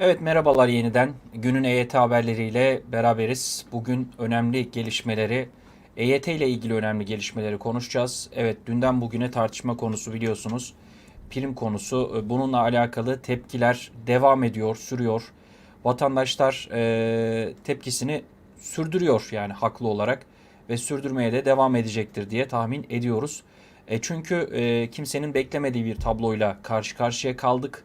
Evet merhabalar yeniden. Günün EYT haberleriyle beraberiz. Bugün önemli gelişmeleri, EYT ile ilgili önemli gelişmeleri konuşacağız. Evet dünden bugüne tartışma konusu biliyorsunuz. Prim konusu. Bununla alakalı tepkiler devam ediyor, sürüyor. Vatandaşlar e, tepkisini sürdürüyor yani haklı olarak ve sürdürmeye de devam edecektir diye tahmin ediyoruz. E, çünkü e, kimsenin beklemediği bir tabloyla karşı karşıya kaldık.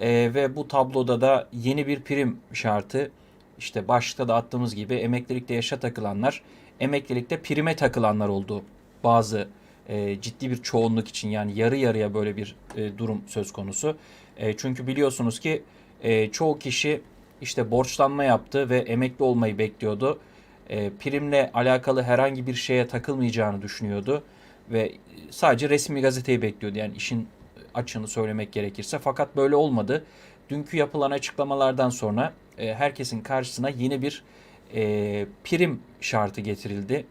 Ee, ve bu tabloda da yeni bir prim şartı işte başta da attığımız gibi emeklilikte yaşa takılanlar emeklilikte prime takılanlar oldu. Bazı e, ciddi bir çoğunluk için yani yarı yarıya böyle bir e, durum söz konusu. E, çünkü biliyorsunuz ki e, çoğu kişi işte borçlanma yaptı ve emekli olmayı bekliyordu. E, primle alakalı herhangi bir şeye takılmayacağını düşünüyordu ve sadece resmi gazeteyi bekliyordu. Yani işin açığını söylemek gerekirse. Fakat böyle olmadı. Dünkü yapılan açıklamalardan sonra e, herkesin karşısına yeni bir e, prim şartı getirildi.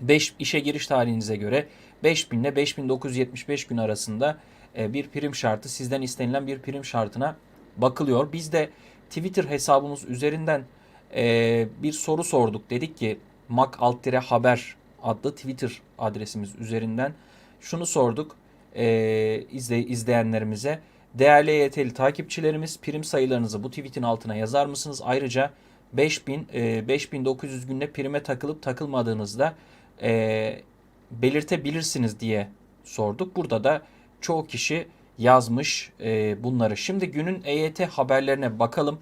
5 işe giriş tarihinize göre 5000 ile 5975 gün arasında e, bir prim şartı sizden istenilen bir prim şartına bakılıyor. Biz de Twitter hesabımız üzerinden e, bir soru sorduk. Dedik ki mak alt haber adlı Twitter adresimiz üzerinden şunu sorduk e, izle, izleyenlerimize. Değerli EYT'li takipçilerimiz prim sayılarınızı bu tweetin altına yazar mısınız? Ayrıca 5000 e, 5900 günde prime takılıp takılmadığınızda e, belirtebilirsiniz diye sorduk. Burada da çoğu kişi yazmış e, bunları. Şimdi günün EYT haberlerine bakalım.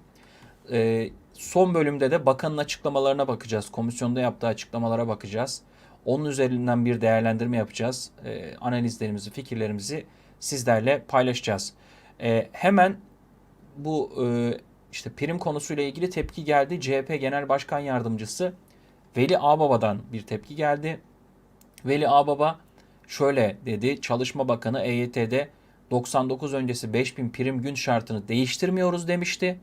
E, son bölümde de bakanın açıklamalarına bakacağız. Komisyonda yaptığı açıklamalara bakacağız. Onun üzerinden bir değerlendirme yapacağız. E, analizlerimizi, fikirlerimizi sizlerle paylaşacağız. E, hemen bu e, işte prim konusuyla ilgili tepki geldi. CHP Genel Başkan Yardımcısı Veli Ağbaba'dan bir tepki geldi. Veli Ağbaba şöyle dedi. Çalışma Bakanı EYT'de 99 öncesi 5000 prim gün şartını değiştirmiyoruz demişti.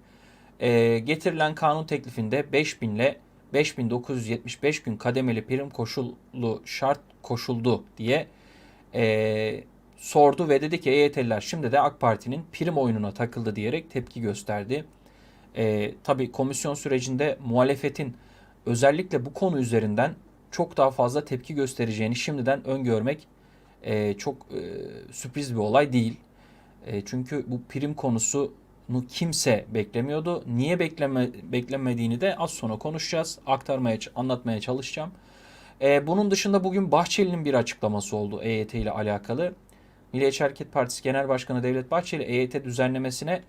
E, getirilen kanun teklifinde 5000 ile 5975 gün kademeli prim koşulu şart koşuldu diye e, sordu ve dedi ki EYT'liler şimdi de AK Parti'nin prim oyununa takıldı diyerek tepki gösterdi. E, tabii komisyon sürecinde muhalefetin özellikle bu konu üzerinden çok daha fazla tepki göstereceğini şimdiden öngörmek e, çok e, sürpriz bir olay değil. E, çünkü bu prim konusu kimse beklemiyordu. Niye bekleme, beklemediğini de az sonra konuşacağız. Aktarmaya, anlatmaya çalışacağım. Ee, bunun dışında bugün Bahçeli'nin bir açıklaması oldu EYT ile alakalı. Milliyetçi Hareket Partisi Genel Başkanı Devlet Bahçeli EYT düzenlemesine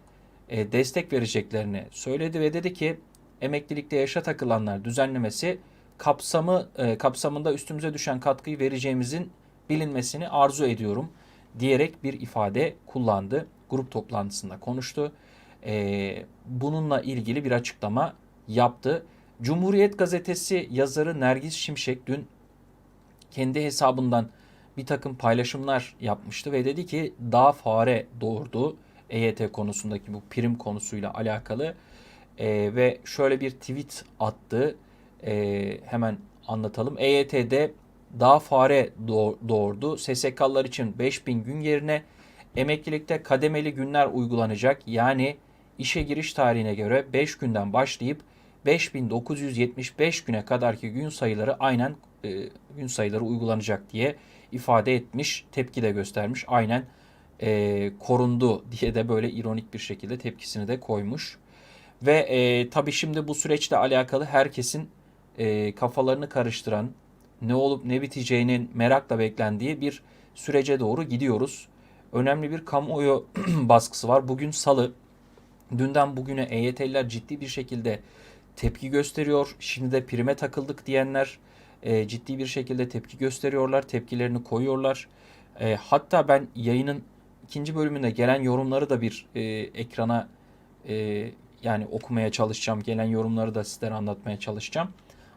e, destek vereceklerini söyledi ve dedi ki emeklilikte yaşa takılanlar düzenlemesi kapsamı e, kapsamında üstümüze düşen katkıyı vereceğimizin bilinmesini arzu ediyorum diyerek bir ifade kullandı. Grup toplantısında konuştu e, bununla ilgili bir açıklama yaptı. Cumhuriyet Gazetesi yazarı Nergis Şimşek dün kendi hesabından bir takım paylaşımlar yapmıştı ve dedi ki daha fare doğurdu EYT konusundaki bu prim konusuyla alakalı e, ve şöyle bir tweet attı e, hemen anlatalım. EYT'de daha fare doğurdu. SSK'lar için 5000 gün yerine emeklilikte kademeli günler uygulanacak. Yani işe giriş tarihine göre 5 günden başlayıp 5975 güne kadarki gün sayıları aynen e, gün sayıları uygulanacak diye ifade etmiş, tepki de göstermiş. Aynen e, korundu diye de böyle ironik bir şekilde tepkisini de koymuş. Ve e, tabii şimdi bu süreçle alakalı herkesin e, kafalarını karıştıran, ne olup ne biteceğinin merakla beklendiği bir sürece doğru gidiyoruz. Önemli bir kamuoyu baskısı var. Bugün salı Dünden bugüne EYT'liler ciddi bir şekilde tepki gösteriyor. Şimdi de prime takıldık diyenler e, ciddi bir şekilde tepki gösteriyorlar. Tepkilerini koyuyorlar. E, hatta ben yayının ikinci bölümünde gelen yorumları da bir e, ekrana e, yani okumaya çalışacağım. Gelen yorumları da sizlere anlatmaya çalışacağım.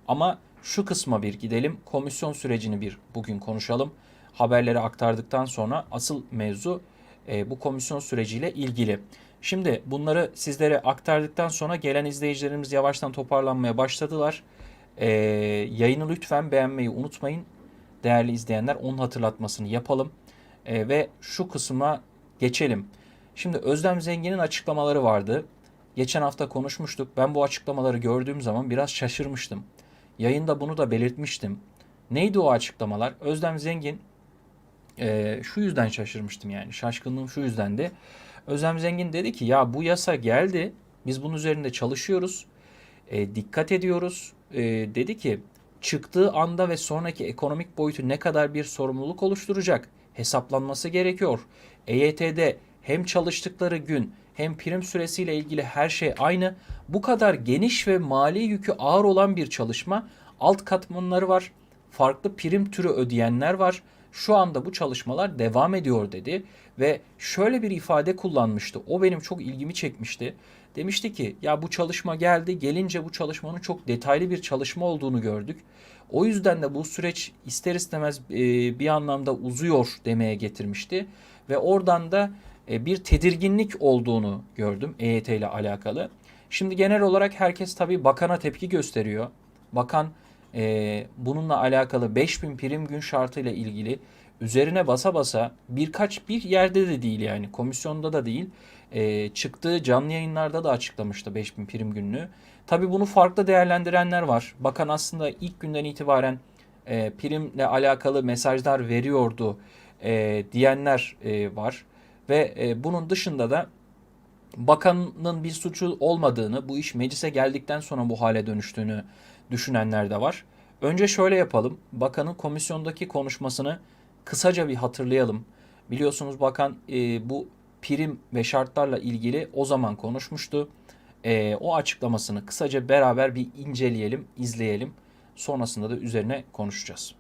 Ama şu kısma bir gidelim. Komisyon sürecini bir bugün konuşalım. Haberleri aktardıktan sonra asıl mevzu e, bu komisyon süreciyle ilgili. Şimdi bunları sizlere aktardıktan sonra gelen izleyicilerimiz yavaştan toparlanmaya başladılar. Ee, yayını lütfen beğenmeyi unutmayın. Değerli izleyenler onun hatırlatmasını yapalım. Ee, ve şu kısma geçelim. Şimdi Özlem Zengin'in açıklamaları vardı. Geçen hafta konuşmuştuk. Ben bu açıklamaları gördüğüm zaman biraz şaşırmıştım. Yayında bunu da belirtmiştim. Neydi o açıklamalar? Özlem Zengin e, şu yüzden şaşırmıştım yani. Şaşkınlığım şu yüzdendi. Özlem Zengin dedi ki ya bu yasa geldi. Biz bunun üzerinde çalışıyoruz. E, dikkat ediyoruz. E, dedi ki çıktığı anda ve sonraki ekonomik boyutu ne kadar bir sorumluluk oluşturacak hesaplanması gerekiyor. EYT'de hem çalıştıkları gün hem prim süresiyle ilgili her şey aynı. Bu kadar geniş ve mali yükü ağır olan bir çalışma alt katmanları var. Farklı prim türü ödeyenler var. Şu anda bu çalışmalar devam ediyor dedi ve şöyle bir ifade kullanmıştı. O benim çok ilgimi çekmişti. Demişti ki ya bu çalışma geldi. Gelince bu çalışmanın çok detaylı bir çalışma olduğunu gördük. O yüzden de bu süreç ister istemez e, bir anlamda uzuyor demeye getirmişti. Ve oradan da e, bir tedirginlik olduğunu gördüm EYT ile alakalı. Şimdi genel olarak herkes tabii bakana tepki gösteriyor. Bakan e, bununla alakalı 5000 prim gün şartıyla ilgili üzerine basa basa birkaç bir yerde de değil yani komisyonda da değil e, çıktığı canlı yayınlarda da açıklamıştı 5000 prim gününü. Tabii bunu farklı değerlendirenler var. Bakan aslında ilk günden itibaren e, primle alakalı mesajlar veriyordu e, diyenler e, var. Ve e, bunun dışında da bakanın bir suçu olmadığını, bu iş meclise geldikten sonra bu hale dönüştüğünü düşünenler de var. Önce şöyle yapalım. Bakanın komisyondaki konuşmasını kısaca bir hatırlayalım. Biliyorsunuz bakan e, bu prim ve şartlarla ilgili o zaman konuşmuştu. E, o açıklamasını kısaca beraber bir inceleyelim, izleyelim. Sonrasında da üzerine konuşacağız.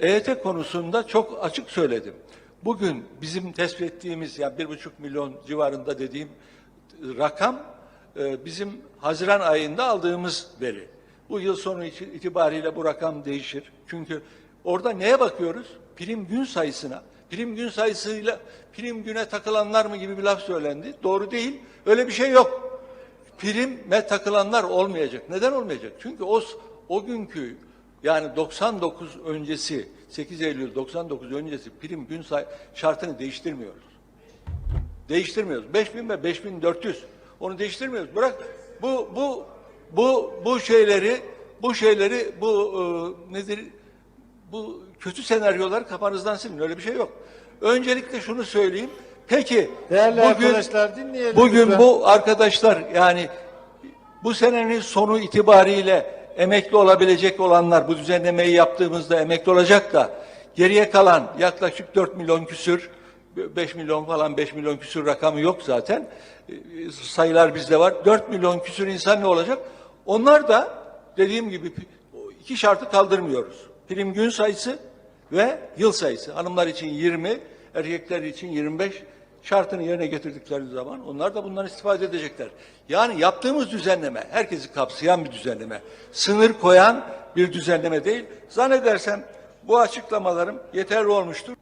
EYT konusunda çok açık söyledim. Bugün bizim tespit ettiğimiz yani bir buçuk milyon civarında dediğim rakam e, bizim Haziran ayında aldığımız veri. Bu yıl sonu itibariyle bu rakam değişir. Çünkü orada neye bakıyoruz? Prim gün sayısına. Prim gün sayısıyla prim güne takılanlar mı gibi bir laf söylendi. Doğru değil. Öyle bir şey yok. Prime takılanlar olmayacak. Neden olmayacak? Çünkü o o günkü yani 99 öncesi 8 Eylül 99 öncesi prim gün say şartını değiştirmiyoruz. Değiştirmiyoruz. 5000 ve 5400 onu değiştirmiyoruz. Bırak bu bu bu bu şeyleri bu şeyleri bu e, nedir bu kötü senaryolar kafanızdan silin. Öyle bir şey yok. Öncelikle şunu söyleyeyim. Peki Değerli bugün arkadaşlar dinleyelim. bugün lütfen. bu arkadaşlar yani bu senenin sonu itibariyle emekli olabilecek olanlar bu düzenlemeyi yaptığımızda emekli olacak da geriye kalan yaklaşık 4 milyon küsür 5 milyon falan 5 milyon küsür rakamı yok zaten. Ee, Sayılar bizde var. 4 milyon küsür insan ne olacak? Onlar da dediğim gibi iki şartı kaldırmıyoruz. Prim gün sayısı ve yıl sayısı. Hanımlar için 20, erkekler için 25 şartını yerine getirdikleri zaman onlar da bundan istifade edecekler. Yani yaptığımız düzenleme herkesi kapsayan bir düzenleme. Sınır koyan bir düzenleme değil. Zannedersem bu açıklamalarım yeterli olmuştur.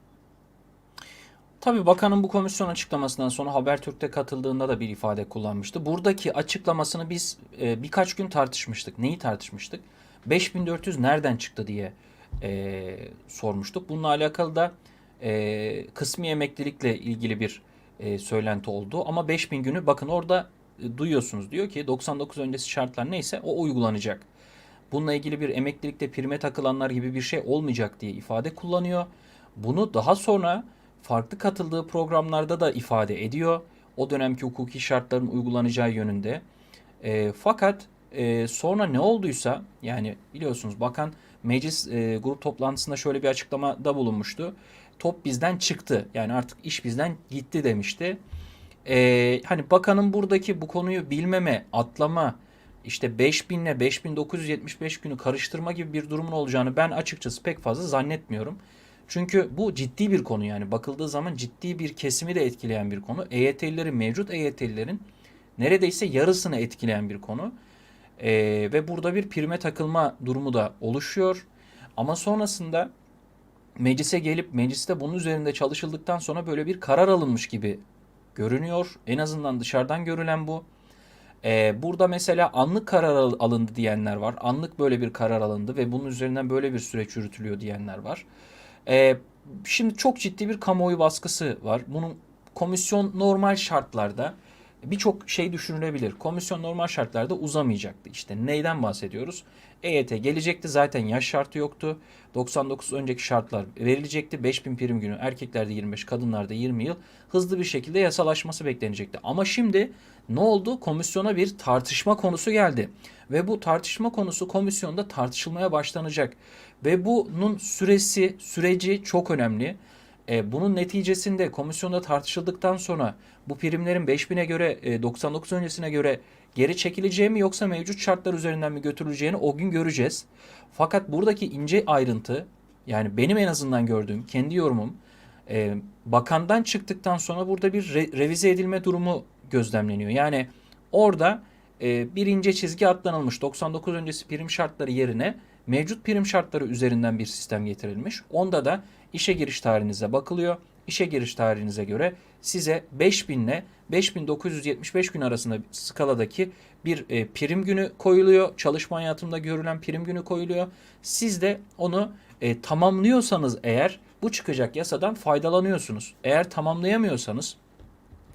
Tabii bakanın bu komisyon açıklamasından sonra Habertürk'te katıldığında da bir ifade kullanmıştı. Buradaki açıklamasını biz e, birkaç gün tartışmıştık. Neyi tartışmıştık? 5400 nereden çıktı diye e, sormuştuk. Bununla alakalı da e, kısmi emeklilikle ilgili bir e, söylenti oldu. Ama 5000 günü bakın orada e, duyuyorsunuz diyor ki 99 öncesi şartlar neyse o uygulanacak. Bununla ilgili bir emeklilikte prime takılanlar gibi bir şey olmayacak diye ifade kullanıyor. Bunu daha sonra farklı katıldığı programlarda da ifade ediyor. O dönemki hukuki şartların uygulanacağı yönünde. E, fakat e, sonra ne olduysa yani biliyorsunuz bakan meclis e, grup toplantısında şöyle bir açıklamada bulunmuştu. Top bizden çıktı yani artık iş bizden gitti demişti. E, hani bakanın buradaki bu konuyu bilmeme, atlama, işte 5000 ile 5975 günü karıştırma gibi bir durumun olacağını ben açıkçası pek fazla zannetmiyorum. Çünkü bu ciddi bir konu yani bakıldığı zaman ciddi bir kesimi de etkileyen bir konu. EYT'lilerin mevcut EYT'lilerin neredeyse yarısını etkileyen bir konu. Ee, ve burada bir prime takılma durumu da oluşuyor. Ama sonrasında meclise gelip mecliste bunun üzerinde çalışıldıktan sonra böyle bir karar alınmış gibi görünüyor. En azından dışarıdan görülen bu. Ee, burada mesela anlık karar al- alındı diyenler var. Anlık böyle bir karar alındı ve bunun üzerinden böyle bir süreç yürütülüyor diyenler var. Ee, şimdi çok ciddi bir kamuoyu baskısı var. Bunun komisyon normal şartlarda birçok şey düşünülebilir. Komisyon normal şartlarda uzamayacaktı. İşte neyden bahsediyoruz? EYT gelecekti zaten yaş şartı yoktu. 99 önceki şartlar verilecekti. 5000 prim günü erkeklerde 25, kadınlarda 20 yıl hızlı bir şekilde yasalaşması beklenecekti. Ama şimdi ne oldu? Komisyona bir tartışma konusu geldi. Ve bu tartışma konusu komisyonda tartışılmaya başlanacak. Ve bunun süresi, süreci çok önemli. E, bunun neticesinde komisyonda tartışıldıktan sonra bu primlerin 5000'e göre e, 99 öncesine göre geri çekileceği mi yoksa mevcut şartlar üzerinden mi götürüleceğini o gün göreceğiz. Fakat buradaki ince ayrıntı yani benim en azından gördüğüm kendi yorumum e, bakandan çıktıktan sonra burada bir re- revize edilme durumu gözlemleniyor. Yani orada e, bir ince çizgi atlanılmış 99 öncesi prim şartları yerine mevcut prim şartları üzerinden bir sistem getirilmiş. Onda da işe giriş tarihinize bakılıyor. İşe giriş tarihinize göre size 5000 ile 5975 gün arasında skaladaki bir e, prim günü koyuluyor. Çalışma hayatında görülen prim günü koyuluyor. Siz de onu e, tamamlıyorsanız eğer bu çıkacak yasadan faydalanıyorsunuz. Eğer tamamlayamıyorsanız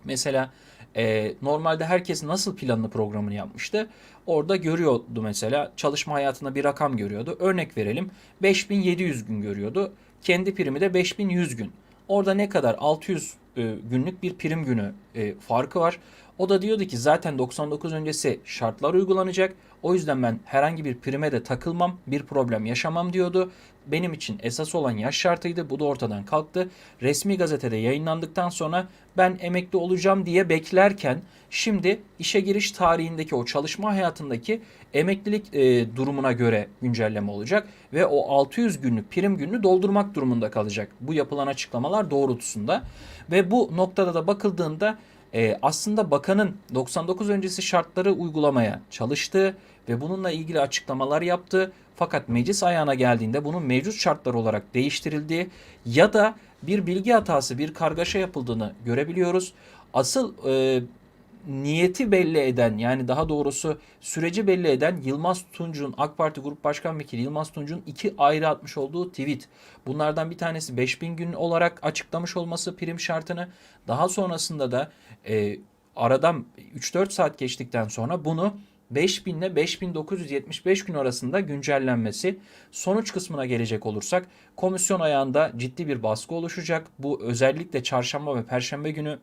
Mesela e, normalde herkes nasıl planlı programını yapmıştı? Orada görüyordu mesela çalışma hayatında bir rakam görüyordu. Örnek verelim 5700 gün görüyordu. Kendi primi de 5100 gün. Orada ne kadar 600 e, günlük bir prim günü e, farkı var. O da diyordu ki zaten 99 öncesi şartlar uygulanacak. O yüzden ben herhangi bir prime de takılmam, bir problem yaşamam diyordu. Benim için esas olan yaş şartıydı. Bu da ortadan kalktı. Resmi gazetede yayınlandıktan sonra ben emekli olacağım diye beklerken şimdi işe giriş tarihindeki o çalışma hayatındaki emeklilik e, durumuna göre güncelleme olacak ve o 600 günlük prim gününü doldurmak durumunda kalacak. Bu yapılan açıklamalar doğrultusunda ve bu noktada da bakıldığında e, aslında bakanın 99 öncesi şartları uygulamaya çalıştığı ve bununla ilgili açıklamalar yaptı. Fakat meclis ayağına geldiğinde bunun mevcut şartlar olarak değiştirildiği ya da bir bilgi hatası, bir kargaşa yapıldığını görebiliyoruz. Asıl e, niyeti belli eden yani daha doğrusu süreci belli eden Yılmaz Tunç'un AK Parti Grup Başkan Vekili Yılmaz Tunç'un iki ayrı atmış olduğu tweet. Bunlardan bir tanesi 5000 gün olarak açıklamış olması prim şartını. Daha sonrasında da e, aradan 3-4 saat geçtikten sonra bunu 5000 ile 5975 gün arasında güncellenmesi. Sonuç kısmına gelecek olursak komisyon ayağında ciddi bir baskı oluşacak. Bu özellikle çarşamba ve perşembe günü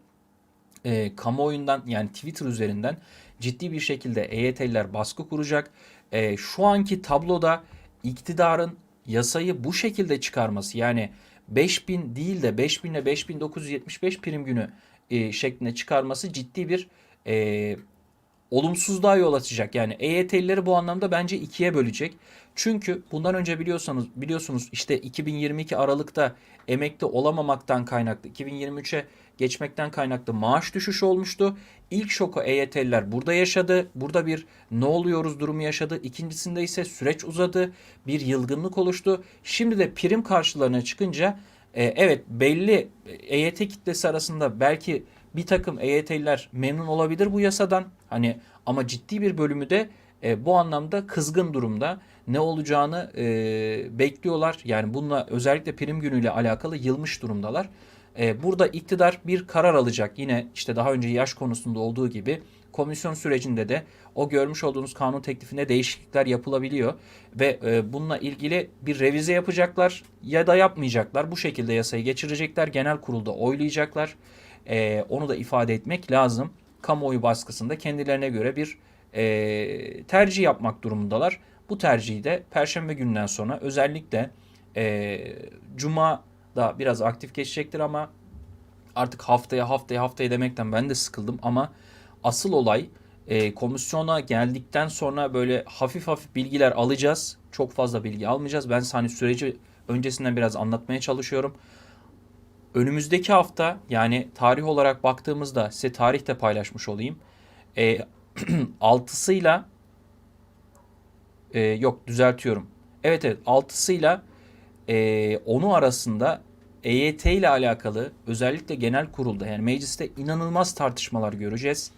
e, kamuoyundan yani Twitter üzerinden ciddi bir şekilde EYT'liler baskı kuracak. E, şu anki tabloda iktidarın yasayı bu şekilde çıkarması yani 5000 değil de 5000 ile 5975 prim günü e, şeklinde çıkarması ciddi bir e, olumsuzluğa yol açacak. Yani EYT'lileri bu anlamda bence ikiye bölecek. Çünkü bundan önce biliyorsanız biliyorsunuz işte 2022 Aralık'ta emekli olamamaktan kaynaklı 2023'e geçmekten kaynaklı maaş düşüşü olmuştu. İlk şoku EYT'liler burada yaşadı. Burada bir ne oluyoruz durumu yaşadı. İkincisinde ise süreç uzadı. Bir yılgınlık oluştu. Şimdi de prim karşılarına çıkınca e, evet belli EYT kitlesi arasında belki bir takım EYT'liler memnun olabilir bu yasadan. Hani ama ciddi bir bölümü de e, bu anlamda kızgın durumda. Ne olacağını e, bekliyorlar. Yani bununla özellikle prim günüyle alakalı yılmış durumdalar. E, burada iktidar bir karar alacak. Yine işte daha önce yaş konusunda olduğu gibi komisyon sürecinde de o görmüş olduğunuz kanun teklifinde değişiklikler yapılabiliyor ve e, bununla ilgili bir revize yapacaklar ya da yapmayacaklar. Bu şekilde yasayı geçirecekler. Genel kurulda oylayacaklar. E, onu da ifade etmek lazım. Kamuoyu baskısında kendilerine göre bir e, tercih yapmak durumundalar. Bu tercihi de Perşembe gününden sonra özellikle e, Cuma da biraz aktif geçecektir ama artık haftaya haftaya haftaya demekten ben de sıkıldım ama asıl olay e, komisyona geldikten sonra böyle hafif hafif bilgiler alacağız. Çok fazla bilgi almayacağız. Ben hani süreci öncesinden biraz anlatmaya çalışıyorum. Önümüzdeki hafta yani tarih olarak baktığımızda size tarih de paylaşmış olayım. E, 6'sıyla e, yok düzeltiyorum. Evet evet 6'sıyla e, 10'u arasında EYT ile alakalı özellikle genel kurulda yani mecliste inanılmaz tartışmalar göreceğiz.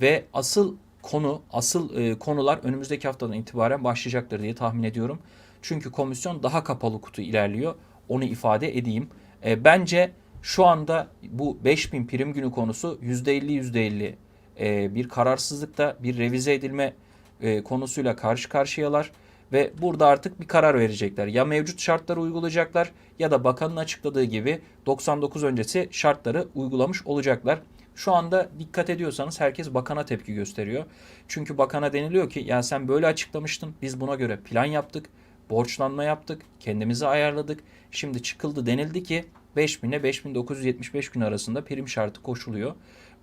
Ve asıl konu, asıl e, konular önümüzdeki haftadan itibaren başlayacaktır diye tahmin ediyorum. Çünkü komisyon daha kapalı kutu ilerliyor. Onu ifade edeyim. E, bence şu anda bu 5000 prim günü konusu %50 %50 e, bir kararsızlıkta bir revize edilme e, konusuyla karşı karşıyalar ve burada artık bir karar verecekler. Ya mevcut şartları uygulayacaklar ya da bakanın açıkladığı gibi 99 öncesi şartları uygulamış olacaklar. Şu anda dikkat ediyorsanız herkes bakana tepki gösteriyor. Çünkü bakana deniliyor ki ya sen böyle açıklamıştın biz buna göre plan yaptık, borçlanma yaptık, kendimizi ayarladık. Şimdi çıkıldı denildi ki 5000 ile 5975 gün arasında prim şartı koşuluyor.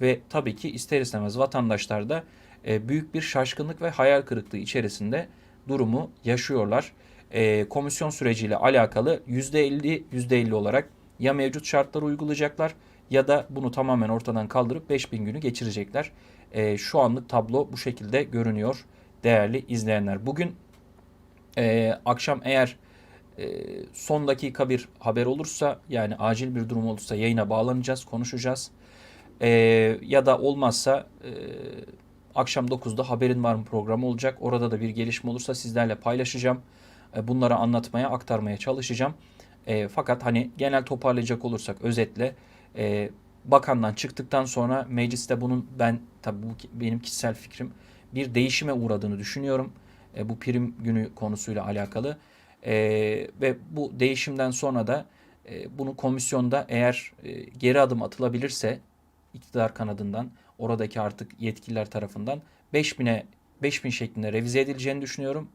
Ve tabii ki ister istemez vatandaşlar da e, büyük bir şaşkınlık ve hayal kırıklığı içerisinde durumu yaşıyorlar. E, komisyon süreciyle alakalı %50 %50 olarak ya mevcut şartları uygulayacaklar ya da bunu tamamen ortadan kaldırıp 5000 günü geçirecekler. E, şu anlık tablo bu şekilde görünüyor değerli izleyenler. Bugün e, akşam eğer e, son dakika bir haber olursa yani acil bir durum olursa yayına bağlanacağız, konuşacağız. E, ya da olmazsa e, akşam 9'da haberin var mı programı olacak. Orada da bir gelişme olursa sizlerle paylaşacağım. E, bunları anlatmaya, aktarmaya çalışacağım. E, fakat hani genel toparlayacak olursak özetle e, bakandan çıktıktan sonra mecliste bunun ben tabii bu benim kişisel fikrim bir değişime uğradığını düşünüyorum. E, bu prim günü konusuyla alakalı. E, ve bu değişimden sonra da e, bunu komisyonda eğer e, geri adım atılabilirse iktidar kanadından oradaki artık yetkililer tarafından 5000'e 5000 şeklinde revize edileceğini düşünüyorum.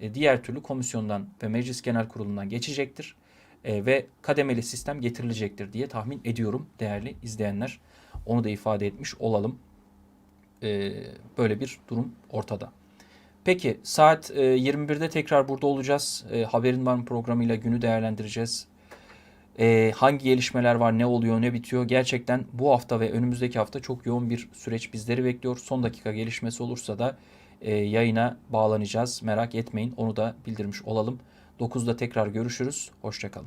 E, diğer türlü komisyondan ve meclis genel kurulundan geçecektir. E, ve kademeli sistem getirilecektir diye tahmin ediyorum değerli izleyenler. Onu da ifade etmiş olalım. E, böyle bir durum ortada. Peki saat e, 21'de tekrar burada olacağız. E, Haberin Var mı programıyla günü değerlendireceğiz. E, hangi gelişmeler var, ne oluyor, ne bitiyor? Gerçekten bu hafta ve önümüzdeki hafta çok yoğun bir süreç bizleri bekliyor. Son dakika gelişmesi olursa da e, yayına bağlanacağız. Merak etmeyin onu da bildirmiş olalım. 9'da tekrar görüşürüz. Hoşçakalın.